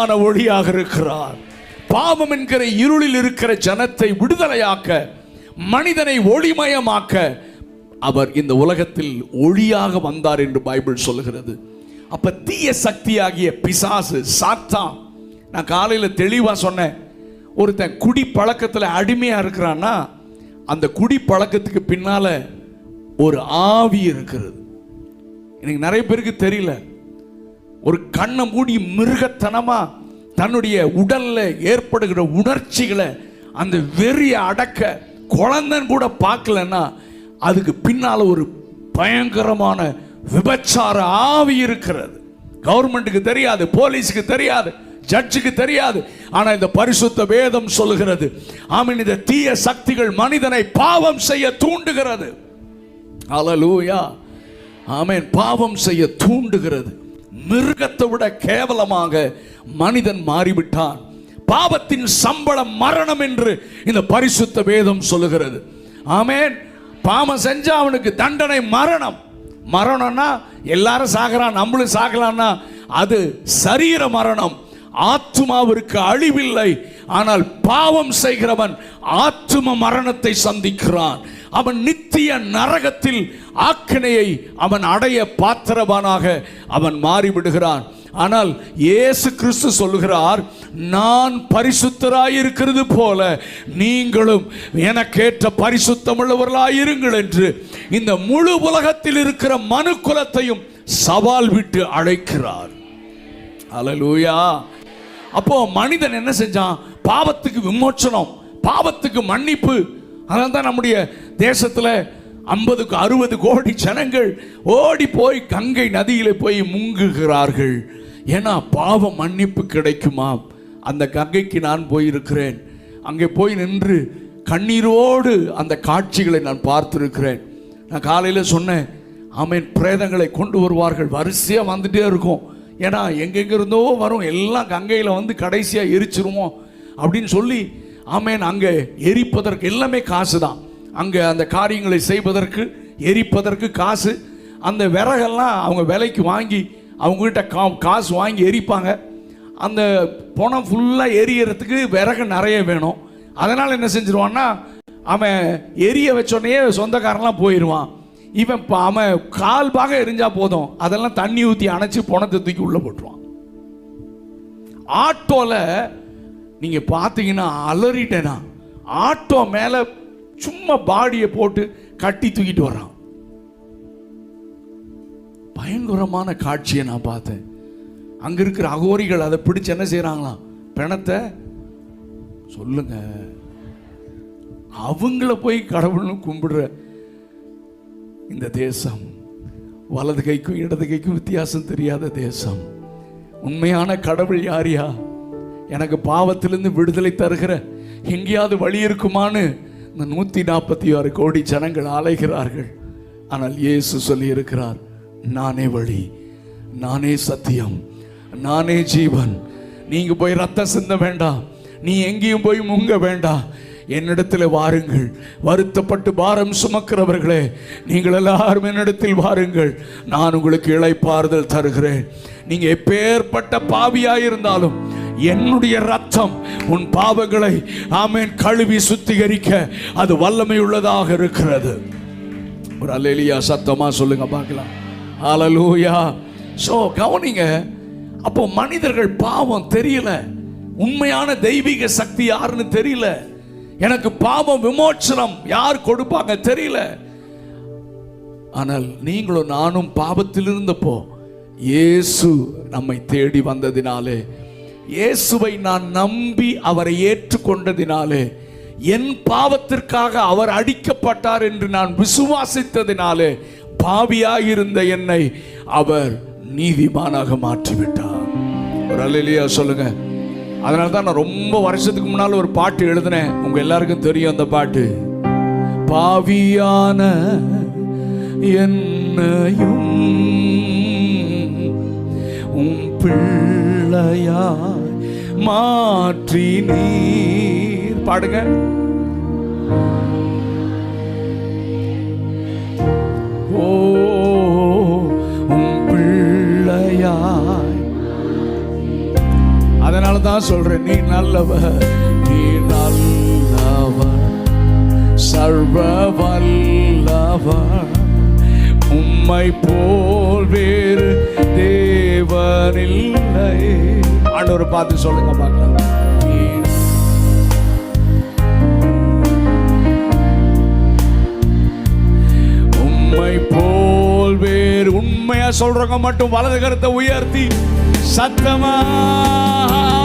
ஆன ஒளியாக இருக்கிறார். பாவம் என்கிற இருளில் இருக்கிற ஜனத்தை விடுதலையாக்க மனிதனை ஒளிமயமாக்க அவர் இந்த உலகத்தில் ஒளியாக வந்தார் என்று பைபிள் சொல்லுகிறது. அப்ப தீய சக்தியாகிய பிசாசு சாத்தான் நான் காலையில் தெளிவா சொன்னேன். ஒருத்தன் குடி பழக்கத்தில் அடிமையா இருக்கிறான்னா அந்த குடி பழக்கத்துக்கு பின்னால ஒரு ஆவி இருக்கிறது. எனக்கு நிறைய பேருக்கு தெரியல. ஒரு கண்ணை மூடி மிருகத்தனமா தன்னுடைய உடல்ல ஏற்படுகிற உணர்ச்சிகளை அந்த வெறியை அடக்க குழந்தைன்னு கூட பார்க்கலன்னா அதுக்கு பின்னால் ஒரு பயங்கரமான விபச்சார ஆவி இருக்கிறது. கவர்மெண்ட்டுக்கு தெரியாது போலீஸுக்கு தெரியாது ஜட்ஜுக்கு தெரியாது. ஆனால் இந்த பரிசுத்த வேதம் சொல்லுகிறது ஆமீன் இந்த தீய சக்திகள் மனிதனை பாவம் செய்ய தூண்டுகிறது. அலலூயா ஆமீன் பாவம் செய்ய தூண்டுகிறது. மிருகத்தை விட கேவலமாக மனிதன் மாறிவிட்டான். பாவத்தின் சம்பளம் மரணம் என்று இந்த பரிசுத்த வேதம் சொல்லுகிறது. ஆமேன். பாவம் செஞ்சா அவனுக்கு தண்டனை மரணம். மரணம்னா எல்லாரும் சாகிறான் நம்மளும் சாகலான்னா அது சரீர மரணம். ஆத்துமாவிற்கு அழிவில்லை. ஆனால் பாவம் செய்கிறவன் ஆத்தும மரணத்தை சந்திக்கிறான். அவன் நித்திய நரகத்தில் ஆக்கினையை அவன் அடைய பாத்திரவானாக அவன் மாறிவிடுகிறான். ஆனால் இயேசு கிறிஸ்து சொல்லுகிறார் நான் பரிசுத்தராயிருக்கிறது போல நீங்களும் எனக்கேற்ற பரிசுத்தமுள்ளவர்களாயிருங்கள் என்று இந்த முழு உலகத்தில் இருக்கிற மனு குலத்தையும் சவால் விட்டு அழைக்கிறார். அலலூயா அப்போ மனிதன் என்ன செஞ்சான்? பாவத்துக்கு விமோச்சனம் பாவத்துக்கு மன்னிப்பு அதனால தான் நம்முடைய தேசத்தில் ஐம்பதுக்கு அறுபது கோடி ஜனங்கள் ஓடி போய் கங்கை நதியில் போய் முங்குகிறார்கள். ஏன்னா பாவ மன்னிப்பு கிடைக்குமா? அந்த கங்கைக்கு நான் போயிருக்கிறேன். அங்கே போய் நின்று கண்ணீரோடு அந்த காட்சிகளை நான் பார்த்துருக்கிறேன். நான் காலையில் சொன்னேன் ஆமேன் பிரேதங்களை கொண்டு வருவார்கள். வரிசையாக வந்துட்டே இருக்கும். ஏன்னா எங்கெங்கிருந்தோ வரும் எல்லாம் கங்கையில் வந்து கடைசியாக எரிச்சிருவோம் அப்படின்னு சொல்லி ஆமேன். அங்கே எரிப்பதற்கு எல்லாமே காசு தான் அங்கே அந்த காரியங்களை செய்வதற்கு எரிப்பதற்கு காசு. அந்த விறகெல்லாம் அவங்க விலைக்கு வாங்கி அவங்ககிட்ட கா காசு வாங்கி எரிப்பாங்க. அந்த பணம் ஃபுல்லாக எரியறதுக்கு விறகு நிறைய வேணும். அதனால் என்ன செஞ்சிருவான்னா அவன் எரிய வச்சோடனே சொந்தக்காரன்லாம் போயிடுவான் இவன் இப்போ அவன் கால் பாக எரிஞ்சால் போதும். அதெல்லாம் தண்ணி ஊற்றி அணைச்சி பணத்தை தூக்கி உள்ளே போட்டுருவான். ஆட்டோவில் நீங்கள் பார்த்தீங்கன்னா அலறிட்டேனா? ஆட்டோ மேலே சும்மா பாடியை போட்டு கட்டி தூக்கிட்டு வர்றான் பயங்கரமான காட்சியை நான் பார்த்தேன். அங்க இருக்கிற அகோரிகள் அதை பிடிச்சு என்ன செய்கிறாங்களாம் பிணத்தை சொல்லுங்க. அவங்கள போய் கடவுள்னு கும்பிடுற இந்த தேசம் வலது கைக்கும் இடது கைக்கும் வித்தியாசம் தெரியாத தேசம். உண்மையான கடவுள் யாரியா எனக்கு பாவத்திலிருந்து விடுதலை தருகிற எங்கேயாவது வழி இருக்குமான்னு இந்த நூற்றி நாற்பத்தி ஆறு கோடி ஜனங்கள் அலைகிறார்கள். ஆனால் இயேசு சொல்லி இருக்கிறார் நானே வழி நானே சத்தியம் நானே ஜீவன். நீங்கள் போய் ரத்தம் சிந்த வேண்டாம் நீ எங்கேயும் போய் முங்க வேண்டாம். என்னிடத்தில் வாருங்கள் வருத்தப்பட்டு பாரம் சுமக்கிறவர்களே நீங்கள் எல்லாரும் என்னிடத்தில் வாருங்கள். நான் உங்களுக்கு இழைப்பாறுதல் தருகிறேன். நீங்கள் எப்பேற்பட்ட பாவியாயிருந்தாலும் என்னுடைய ரத்தம் உன் பாவங்களை ஆமேன் கழுவி சுத்திகரிக்க அது வல்லமை உள்ளதாக இருக்கிறது. ஒரு அலையிலியா சத்தமா சொல்லுங்க பார்க்கலாம். அலலூயா ஸோ கவனிங்க அப்போ மனிதர்கள் பாவம் தெரியல. உண்மையான தெய்வீக சக்தி யாருன்னு தெரியல. எனக்கு பாவம் விமோச்சனம் யார் கொடுப்பாங்க தெரியல. ஆனால் நீங்களும் நானும் பாவத்தில் இருந்தப்போ இயேசு நம்மை தேடி வந்ததினாலே இயேசுவை நான் நம்பி அவரை ஏற்றுக்கொண்டதினாலே என் பாவத்திற்காக அவர் அடிக்கப்பட்டார் என்று நான் விசுவாசித்ததினாலே பாவியாயிருந்த என்னை அவர் நீதிமானாக மாற்றிவிட்டார். ஒரு அல்லையா சொல்லுங்க. அதனால தான் நான் ரொம்ப வருஷத்துக்கு முன்னால் ஒரு பாட்டு எழுதினேன். உங்க எல்லாருக்கும் தெரியும் அந்த பாட்டு. பாவியான என்னையும் உம் பிள்ளையாய் மாற்றி நீர். பாடுங்க. ஓ உம் பிள்ளையாய். அதனால தான் சொல்றேன் நீ நல்லவர் நீ நல்லவர் சர்வ வல்லவர் உம்மை போல் வேறு தேவனில்லை ஆண்டவர் பார்த்து சொல்லுங்க பார்க்கலாம் உண்மை போல் வேறு உண்மையா சொல்றவங்க மட்டும் வலது கருத்தை உயர்த்தி சத்தமா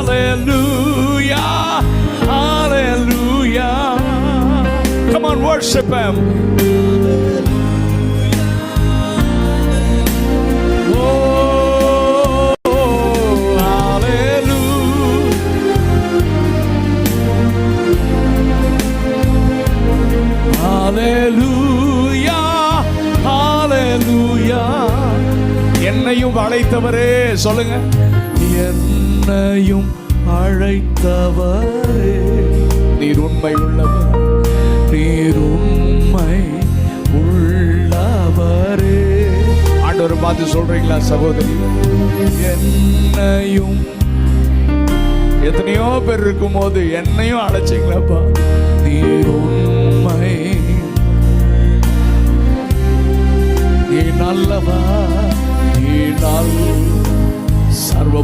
Hallelujah, Hallelujah. Come on, worship Him. என்னையும் அழைத்தவரே சொல்லுங்க. என்னையும் அழைத்தவரே. நீர் உண்மை உள்ளவர். நீர் உண்மை உள்ளவரே. ஆண்டவர் பார்த்து சொல்றீங்களா சகோதரி? என்னையும் எத்தனையோ பேர் இருக்கும்போது என்னையும் அழைச்சிங்களப்பா. நீர் உண்மை. நீ நல்லவா? நீ சர்வ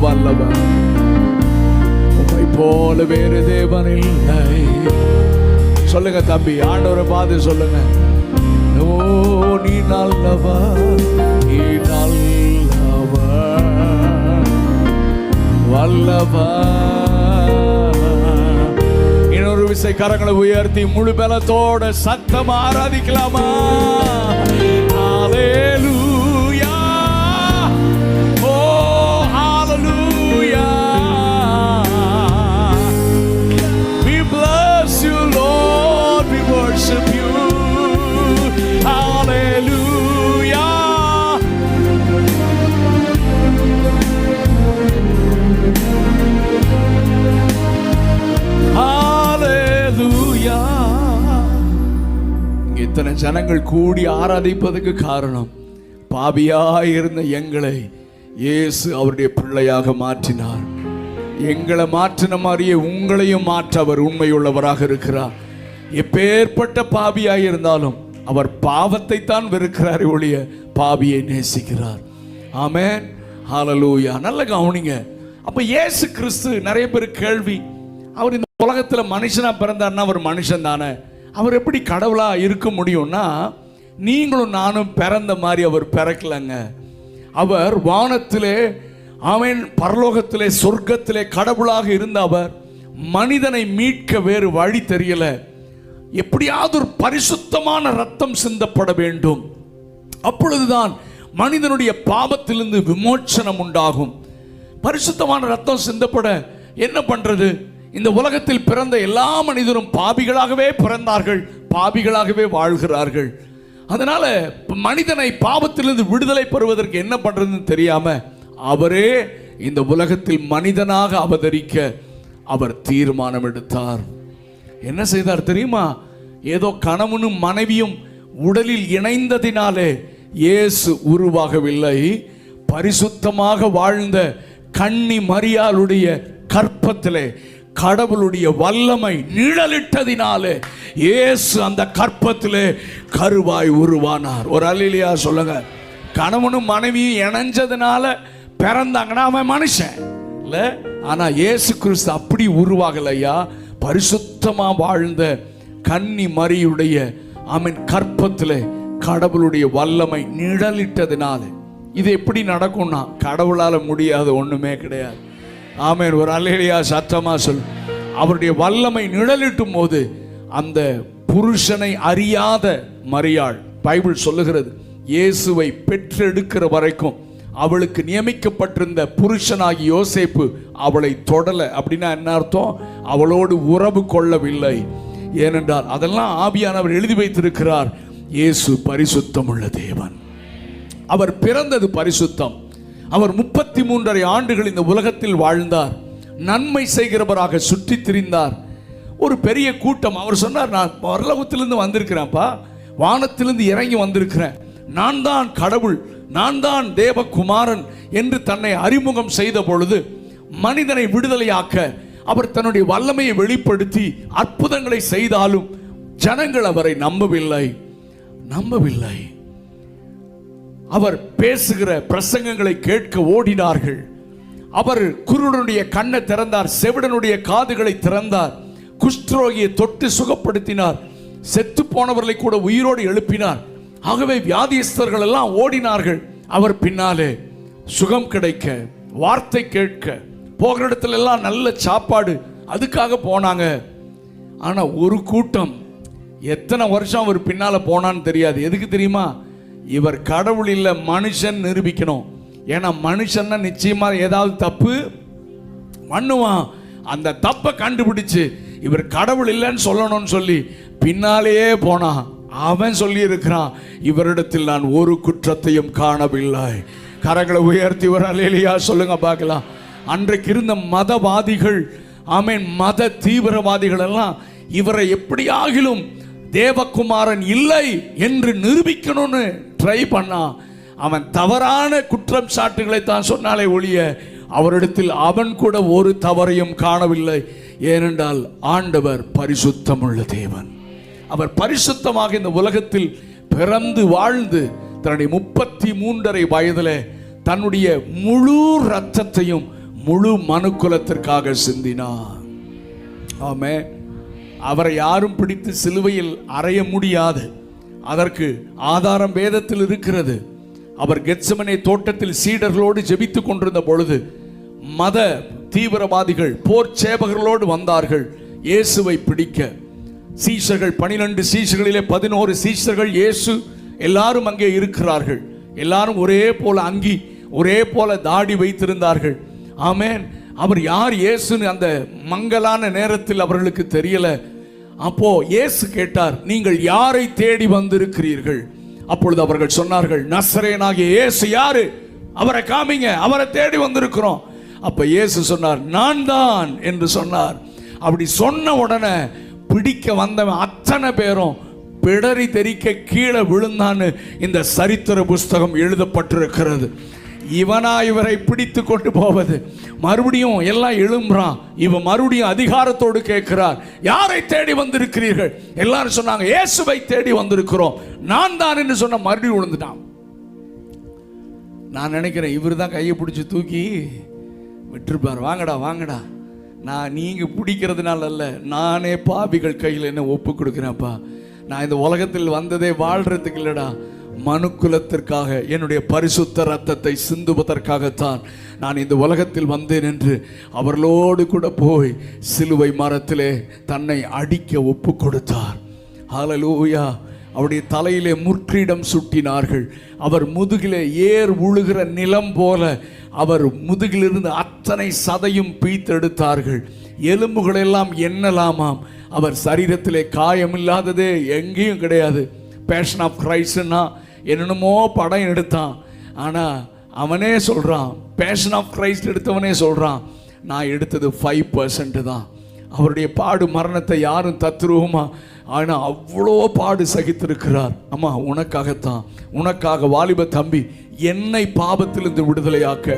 போல வேறு தேவன் இல்லை. சொல்லுங்க தம்பி ஆண்டவரை பார்த்து சொல்லுங்க. ஓ நீ நல்லவா நீ நல்லவா வல்லவா இன்னொரு விசை கரங்களை உயர்த்தி முழு பலத்தோட சத்தமா ஆராதிக்கலாமா? நாங்கள் கூடி ஆராதிப்பதற்கு காரணம் பாவியாய் இருந்த எங்களை இயேசு அவருடைய பிள்ளையாக மாற்றினார். எங்களை மாற்றின மாதிரியே உங்களையும் மாற்ற அவர் உண்மையுள்ளவராக இருக்கிறார். எப்பேற்பட்ட பாவியாய் இருந்தாலும் அவர் பாவத்தை தான் வெறுக்கிறார் ஒழிய பாவியை நேசிக்கிறார். ஆமேன். ஹாலலூயா நல்ல கவனிங்க. அப்போ இயேசு கிறிஸ்து நிறைய பேர் கேள்வி. அவர் இந்த உலகத்துல மனுஷனா பிறந்தார்னா அவர் மனுஷன் தானே? அவர் எப்படி கடவுளாக இருக்க முடியும்னா நீங்களும் நானும் பிறந்த மாதிரி அவர் பிறக்கலைங்க. அவர் வானத்திலே அவன் பரலோகத்திலே சொர்க்கத்திலே கடவுளாக இருந்த அவர் மனிதனை மீட்க வேறு வழி தெரியல. எப்படியாவது ஒரு பரிசுத்தமான ரத்தம் சிந்தப்பட வேண்டும். அப்பொழுதுதான் மனிதனுடைய பாவத்திலிருந்து விமோச்சனம் உண்டாகும். பரிசுத்தமான ரத்தம் சிந்தப்பட என்ன பண்றது? இந்த உலகத்தில் பிறந்த எல்லா மனிதரும் பாபிகளாகவே பிறந்தார்கள் பாபிகளாகவே வாழ்கிறார்கள். அதனால மனிதனை பாவத்திலிருந்து விடுதலை பெறுவதற்கு என்ன பண்றதுன்னு தெரியாம அவரே இந்த உலகத்தில் மனிதனாக அவதரிக்க அவர் தீர்மானம் எடுத்தார். என்ன செய்தார் தெரியுமா? ஏதோ கணவனும் மனைவியும் உடலில் இணைந்ததினாலே இயேசு உருவாகவில்லை. பரிசுத்தமாக வாழ்ந்த கன்னி மரியாளுடைய கற்பத்திலே கடவுளுடைய வல்லமை நிழலிட்டதினாலே இயேசு அந்த கற்பத்திலே கருவாய் உருவானார். ஒரு அலிலியா சொல்லுங்க. கணவனும் மனைவியும் இணைஞ்சதுனால பிறந்தாங்கன்னா அவன் மனுஷன். இல்லை ஆனால் இயேசு கிறிஸ்து அப்படி உருவாகலையா பரிசுத்தமாக வாழ்ந்த கன்னி மரியுடைய அவன் கற்பத்தில் கடவுளுடைய வல்லமை நிழலிட்டதினால இது எப்படி நடக்கும்னா கடவுளால் முடியாத ஒன்றுமே கிடையாது. ஆமென். ஒரு அல்லையா சத்தமா சொல். அவருடைய வல்லமை நிழலிட்டும் போது அந்த புருஷனை அறியாத மரியாள் பைபிள் சொல்லுகிறது இயேசுவை பெற்றெடுக்கிற வரைக்கும் அவளுக்கு நியமிக்கப்பட்டிருந்த புருஷனாகி யோசேப்பு அவளை தொடல. அப்படின்னா என்ன அர்த்தம்? அவளோடு உறவு கொள்ளவில்லை. ஏனென்றால் அதெல்லாம் ஆவியானவர் எழுதி வைத்திருக்கிறார். இயேசு பரிசுத்தம் உள்ள தேவன். அவர் பிறந்தது பரிசுத்தம். அவர் முப்பத்தி மூன்றரை ஆண்டுகள் இந்த உலகத்தில் வாழ்ந்தார். நன்மை செய்கிறவராக சுற்றி திரிந்தார். ஒரு பெரிய கூட்டம். அவர் சொன்னார் நான் பரலோகத்திலிருந்து வந்திருக்கிறேன்ப்பா. வானத்திலிருந்து இறங்கி வந்திருக்கிறேன். நான் தான் கடவுள். நான் தான் தேவகுமாரன் என்று தன்னை அறிமுகம் செய்த பொழுது மனிதனை விடுதலையாக்க அவர் தன்னுடைய வல்லமையை வெளிப்படுத்தி அற்புதங்களை செய்தாலும் ஜனங்கள் அவரை நம்பவில்லை. நம்பவில்லை. அவர் பேசுகிற பிரசங்கங்களை கேட்க ஓடினார்கள். அவர் குருடனுடைய கண்ணை திறந்தார் செவிடனுடைய காதுகளை திறந்தார் குஷ்டரோகியை தொட்டு சுகப்படுத்தினார் செத்து போனவர்களை கூட உயிரோடு எழுப்பினார். ஆகவே வியாதியஸ்தர்கள் எல்லாம் ஓடினார்கள். அவர் பின்னாலே சுகம் கிடைக்க வார்த்தை கேட்க போகிற இடத்துல எல்லாம் நல்ல சாப்பாடு அதுக்காக போனாங்க. ஆனால் ஒரு கூட்டம் எத்தனை வருஷம் அவர் பின்னால் போனான்னு தெரியாது. எதுக்கு தெரியுமா? இவர் கடவுள் இல்லை மனுஷன் நிரூபிக்கணும். ஏன்னா மனுஷன்னா நிச்சயமாக ஏதாவது தப்பு பண்ணுவான். அந்த தப்பை கண்டுபிடிச்சு இவர் கடவுள் இல்லைன்னு சொல்லணும்னு சொல்லி பின்னாலேயே போனான் அவன் சொல்லியிருக்கிறான் இவரிடத்தில் நான் ஒரு குற்றத்தையும் காணவில்லை. கரங்களை உயர்த்தி ஒரு அலேலியா சொல்லுங்க பார்க்கலாம். அன்றைக்கு இருந்த மதவாதிகள் ஆமீன் மத தீவிரவாதிகள் எல்லாம் இவரை எப்படியாகிலும் தேவகுமாரன் இல்லை என்று நிரூபிக்கணும்னு ட்ரை பண்ணான் அவன் தவறான குற்றம் சாட்டுகளை தான் சொன்னாலே ஒழிய அவரிடத்தில் அவன் கூட ஒரு தவறையும் காணவில்லை. ஏனென்றால் ஆண்டவர் பரிசுத்தமுள்ள தேவன். அவர் பரிசுத்தமாக இந்த உலகத்தில் பிறந்து வாழ்ந்து தன்னுடைய முப்பத்தி மூன்றரை வயதில் தன்னுடைய முழு ரத்தத்தையும் முழு மனுக்குலத்திற்காக சிந்தினார். ஆமே அவரை யாரும் பிடித்து சிலுவையில் அறைய முடியாது. அதற்கு ஆதாரம் வேதத்தில் இருக்கிறது. அவர் கெட்சமனை தோட்டத்தில் சீடர்களோடு ஜெபித்துக் கொண்டிருந்த பொழுது மத தீவிரவாதிகள் போர் சேவகர்களோடு வந்தார்கள் இயேசுவை பிடிக்க. சீஷர்கள் பனிரெண்டு சீஷர்களிலே பதினோரு சீஷர்கள் இயேசு எல்லாரும் அங்கே இருக்கிறார்கள். எல்லாரும் ஒரே போல அங்கி ஒரே போல தாடி வைத்திருந்தார்கள். ஆமென். அவர் யார்? இயேசுன்னு அந்த மங்கலான நேரத்தில் அவர்களுக்கு தெரியலை. அப்போ இயேசு கேட்டார் நீங்கள் யாரை தேடி வந்திருக்கிறீர்கள்? அப்பொழுது அவர்கள் சொன்னார்கள் நசரேனாகிய இயேசு யாரு? அவரை காமிங்க அவரை தேடி வந்திருக்கிறோம். அப்ப இயேசு சொன்னார் நான் தான் என்று சொன்னார். அப்படி சொன்ன உடனே பிடிக்க வந்தவன் அத்தனை பேரும் பிடரி தெறிக்க கீழே விழுந்தான்னு இந்த சரித்திர புஸ்தகம் எழுதப்பட்டிருக்கிறது. இவனா இவரை பிடித்து கொண்டு போவது. மறுபடியும் எல்லாம் எழும்புறான். இவன் மறுபடியும் அதிகாரத்தோடு கேட்கிறார். யாரை தேடி வந்திருக்கிறீர்கள்? எல்லாரும் சொன்னாங்க இயேசுவை தேடி வந்திருக்கிறோம். நான் தான் என்று சொன்ன மறுபடியும் விழுந்துட்டான் நான் நினைக்கிறேன் இவர் தான் கையை பிடிச்சி தூக்கி விட்டுருப்பார். வாங்கடா வாங்கடா. நான் நீங்கள் பிடிக்கிறதுனால அல்ல நானே பாவிகள் கையில் என்ன ஒப்பு கொடுக்குறேன்ப்பா. நான் இந்த உலகத்தில் வந்ததே வாழ்கிறதுக்கு இல்லைடா. மனுக்குலத்திற்காக என்னுடைய பரிசுத்த ரத்தத்தை சிந்துவதற்காகத்தான் நான் இந்த உலகத்தில் வந்தேன் என்று அவர்களோடு கூட போய் சிலுவை மரத்திலே தன்னை அடிக்க ஒப்பு கொடுத்தார் ஹalleluya அவருடைய தலையிலே முற்றிடம் சுட்டினார்கள். அவர் முதுகிலே ஏர் உழுகிற நிலம் போல அவர் முதுகிலிருந்து அத்தனை சதையும் பீத்தெடுத்தார்கள். எலும்புகளெல்லாம் எண்ணலாமாம் அவர் சரீரத்திலே காயமில்லாததே எங்கேயும் கிடையாது. பேஷன் ஆஃப் கிரைஸ்ட்னா என்னென்னமோ படம் எடுத்தான். ஆனால் அவனே சொல்கிறான் பேஷன் ஆஃப் கிரைஸ்ட் எடுத்தவனே சொல்கிறான் நான் எடுத்தது ஃபைவ் பர்சன்ட் தான். அவருடைய பாடு மரணத்தை யாரும் தத்ரூபமா ஆனால் அவ்வளோ பாடு சகித்திருக்கிறார். அம்மா உனக்காகத்தான். உனக்காக வாலிப தம்பி என்னை பாவத்திலிருந்து விடுதலையாக்க.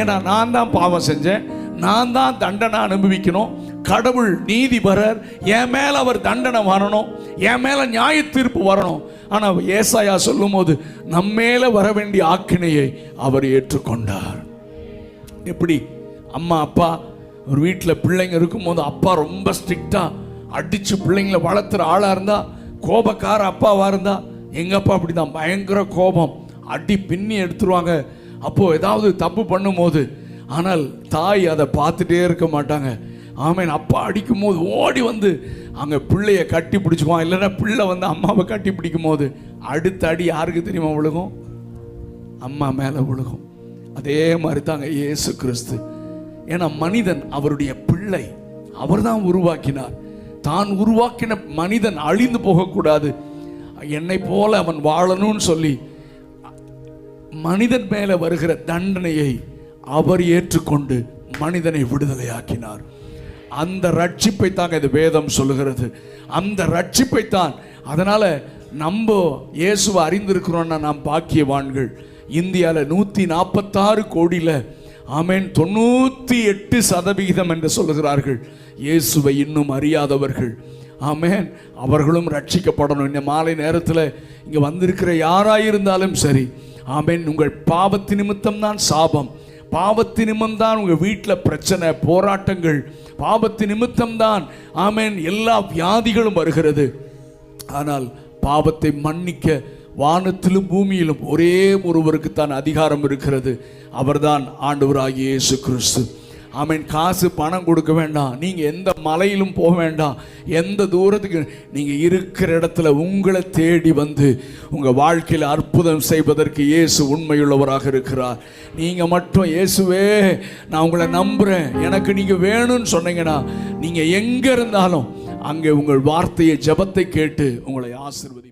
ஏன்னா நான் தான் பாவம் செஞ்சேன். நான் தான் தண்டனை அனுபவிக்கணும். கடவுள் நீதிபரர் என் மேல அவர் தண்டனை வரணும் என் மேல நியாய தீர்ப்பு வரணும். ஆனா ஏசாயா சொல்லும் போது நம்ம வர வேண்டிய ஆக்கினையை அவர் ஏற்றுக்கொண்டார். எப்படி? அம்மா அப்பா ஒரு வீட்டில் பிள்ளைங்க இருக்கும்போது அப்பா ரொம்ப ஸ்ட்ரிக்டா அடிச்சு பிள்ளைங்களை வளர்த்துற ஆளா இருந்தா கோபக்கார அப்பாவா இருந்தா எங்க அப்பா அப்படிதான் பயங்கர கோபம். அடி பின்னி எடுத்துருவாங்க. அப்போ ஏதாவது தப்பு பண்ணும்போது ஆனால் தாய் அதை பார்த்துட்டே இருக்க மாட்டாங்க. ஆமேன். அப்பா அடிக்கும் போது ஓடி வந்து அங்கே பிள்ளைய கட்டி பிடிச்சிக்குவான். இல்லைன்னா பிள்ளை வந்து அம்மாவை கட்டி பிடிக்கும் போது அடுத்த அடி யாருக்கு தெரியுமா விழுகும்? அம்மா மேலே விழுகும். அதே மாதிரி தாங்க இயேசு கிறிஸ்து. ஏன்னா மனிதன் அவருடைய பிள்ளை. அவர் தான் உருவாக்கினார். தான் உருவாக்கின மனிதன் அழிந்து போகக்கூடாது. என்னை போல அவன் வாழணும்னு சொல்லி மனிதன் மேலே வருகிற தண்டனையை அவர் ஏற்றுக்கொண்டு மனிதனை விடுதலையாக்கினார். அந்த ரட்சிப்பை தாங்க இது வேதம் சொல்லுகிறது. அந்த ரட்சிப்பை தான் அதனால் நம்ம இயேசுவை அறிந்திருக்கிறோன்னா நாம் பாக்கியவான்கள். இந்தியாவில் நூற்றி நாற்பத்தாறு கோடியில் ஆமென் தொண்ணூற்றி எட்டு சதவிகிதம் என்று சொல்லுகிறார்கள். இயேசுவை இன்னும் அறியாதவர்கள். ஆமேன் அவர்களும் ரட்சிக்கப்படணும். இந்த மாலை நேரத்தில் இங்கே வந்திருக்கிற யாராயிருந்தாலும் சரி ஆமென் உங்கள் பாவத்து நிமித்தம் தான் சாபம். பாவத்து நிமித்தம்தான் உங்கள் வீட்டில் பிரச்சனை போராட்டங்கள். பாவத்து நிமித்தம்தான் ஆமேன். எல்லா வியாதிகளும் வருகிறது. ஆனால் பாவத்தை மன்னிக்க வானத்திலும் பூமியிலும் ஒரே ஒருவருக்கு தான் அதிகாரம் இருக்கிறது. அவர்தான் ஆண்டவராகிய இயேசு கிறிஸ்து. ஆமென் காசு பணம் கொடுக்க வேண்டாம். நீங்கள் எந்த மலையிலும் போக வேண்டாம். எந்த தூரத்துக்கு நீங்கள் இருக்கிற இடத்துல உங்களை தேடி வந்து உங்கள் வாழ்க்கையில் அற்புதம் செய்வதற்கு இயேசு உண்மையுள்ளவராக இருக்கிறார். நீங்கள் மட்டும் இயேசுவே நான் உங்களை நம்புகிறேன் எனக்கு நீங்கள் வேணும்னு சொன்னீங்கன்னா நீங்கள் எங்கே இருந்தாலும் அங்கே உங்கள் வார்த்தையை ஜெபத்தை கேட்டு உங்களை ஆசிர்வதி